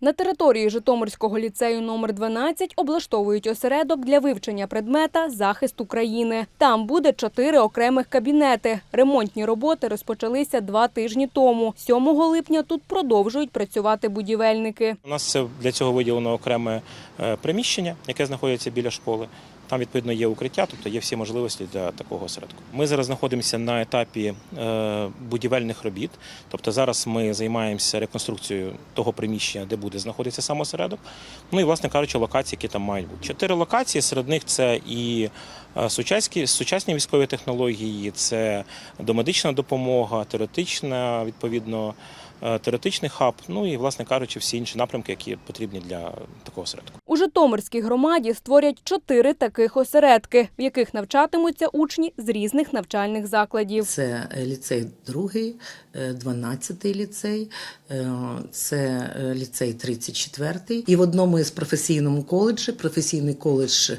На території Житомирського ліцею номер 12 облаштовують осередок для вивчення предмета захист України. Там буде чотири окремих кабінети. Ремонтні роботи розпочалися два тижні тому. 7 липня тут продовжують працювати будівельники. У нас для цього виділено окреме е, приміщення, яке знаходиться біля школи. Там відповідно є укриття, тобто є всі можливості для такого осередку. Ми зараз знаходимося на етапі е, будівельних робіт. Тобто зараз ми займаємося реконструкцією того приміщення, де буде знаходитися сам осередок. Ну і власне кажучи, локації, які там мають бути. Чотири локації. Серед них це і е, сучасні, сучасні військові технології, це домедична допомога, теоретична відповідно. е, Теоретичний хаб, ну і, власне кажучи, всі інші напрямки, які потрібні для такого осередку. Житомирській громаді створять чотири таких осередки, в яких навчатимуться учні з різних навчальних закладів. Це е, ліцей другий, е, 12-й ліцей, е, це ліцей 34-й. І в одному із професійному коледжі, професійний коледж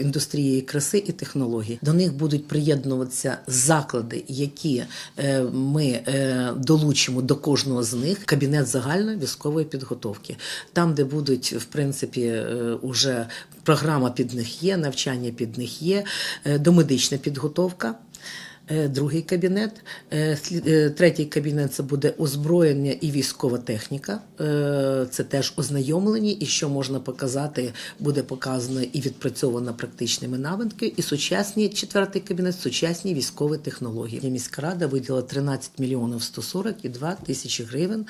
індустрії краси і технологій. До них будуть приєднуватися заклади, які ми долучимо до кожного з них кабінет загальної військової підготовки. Там, де будуть, в принципі, е, уже програма під них є, навчання під них є, е, домедична підготовка. Е, Другий кабінет, Е, е, третій кабінет це буде озброєння і військова техніка. Це теж ознайомлені, і що можна показати, буде показано і відпрацьовано практичними навиками. І сучасні четвертий кабінет сучасні військові технології. Міська рада виділила 13 мільйонів 140 і 2 тисячі гривень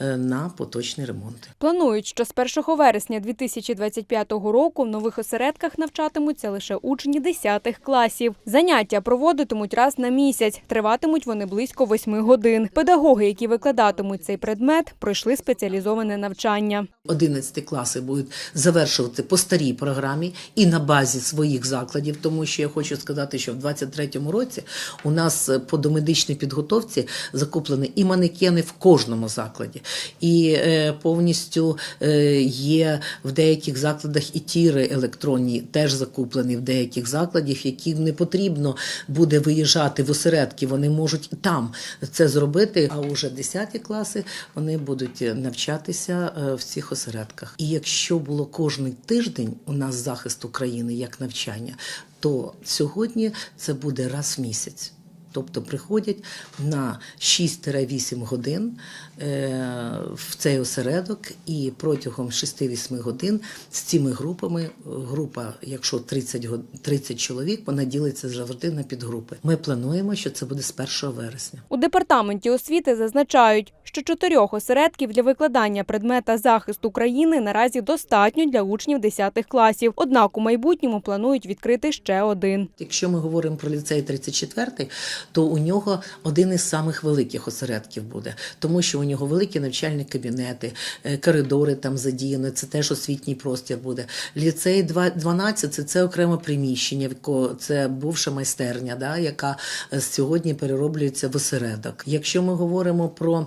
на поточні ремонти. Планують, що з 1 вересня 2025 року в нових осередках навчатимуться лише учні 10 класів. Заняття проводитимуть раз на місяць. Триватимуть вони близько 8 годин. Педагоги, які викладатимуть цей предмет, пройшли спеціалізоване навчання. 11 класи будуть завершувати по старій програмі і на базі своїх закладів, тому що я хочу сказати, що в 23-му році у нас по домедичній підготовці закуплені і манекени в кожному закладі, і е, повністю е, є в деяких закладах і тіри електронні теж закуплені в деяких закладів, яким не потрібно буде виїжджати в осередки. Вони можуть там це зробити. А уже 10 класи вони будуть навчатися е, в цих осередках. І якщо було кожний тиждень у нас захист України як навчання, то сьогодні це буде раз в місяць. Тобто приходять на 6-8 годин е, в цей осередок, і протягом 6-8 годин з цими групами, е, група, якщо 30, год- 30 чоловік, вона ділиться завжди на підгрупи. Ми плануємо, що це буде з 1 вересня. У департаменті освіти зазначають, що чотирьох осередків для викладання предмета захист України наразі достатньо для учнів 10 класів. Однак у майбутньому планують відкрити ще один. Якщо ми говоримо про ліцей 34, то у нього один із самих великих осередків буде, тому що у нього великі навчальні кабінети, е, коридори там задіяні, це теж освітній простір буде. Ліцей 2 12 це, окреме приміщення, це бувша майстерня, да, яка е, сьогодні перероблюється в осередок. Якщо ми говоримо про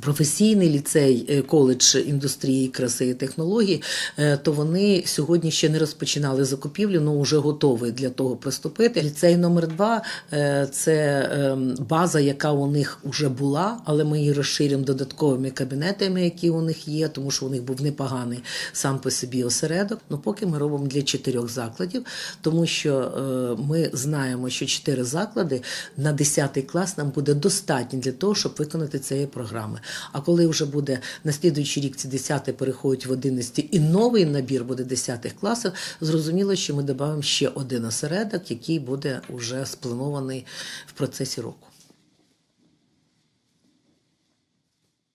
професійний ліцей, е, коледж індустрії, краси і технологій, е, то вони сьогодні ще не розпочинали закупівлю, але вже готові для того приступити. Ліцей номер 2 це ем, база, яка у них вже була, але ми її розширимо додатковими кабінетами, які у них є, тому що у них був непоганий сам по собі осередок. Ну поки ми робимо для чотирьох закладів, тому що е, ми знаємо, що чотири заклади на 10 клас нам буде достатньо для того, щоб виконати цієї програми. А коли вже буде на слідуючий рік ці 10 переходять в 11 і новий набір буде 10 класів, зрозуміло, що ми додамо ще один осередок, який буде вже спланований в процесі року.